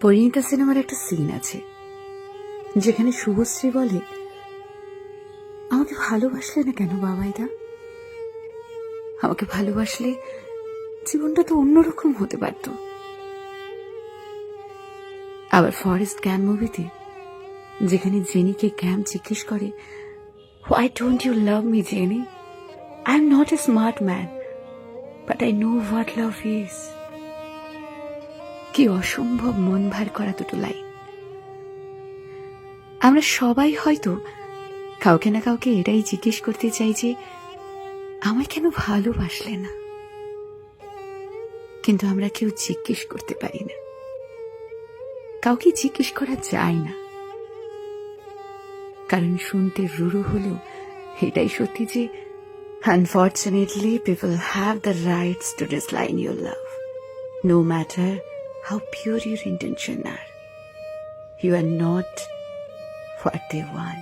পরিণীতা সিনেমার একটা সিন আছে, যেখানে শুভশ্রী বলে, আমাকে ভালোবাসলে না কেন বাবাইদা? আমাকে ভালোবাসলে জীবনটা তো অন্যরকম হতে পারত। আবার ফরেস্ট ক্যাম্প মুভিতে যেখানে জেনিকে ক্যাম্প জিজ্ঞেস করে why don't you love me Jenny I am not a smart man but I know what love is কি অসম্ভব মন ভার করা দুটো লাইন আমরা সবাই হয়তো কাউকে না কাউকে এটাই জিজ্ঞেস করতে চাই যে, আমায় কেন ভালোবাসলে না? কিন্তু আমরা কেউ জিজ্ঞেস করতে পারি না। কাউকে জিজ্ঞেস করা যায় না। কারণ শুনতে রুড়ো হলেও এটাই সত্যি যে unfortunately people have the rights to decline your love no matter how pure your intention are. You are not what they want.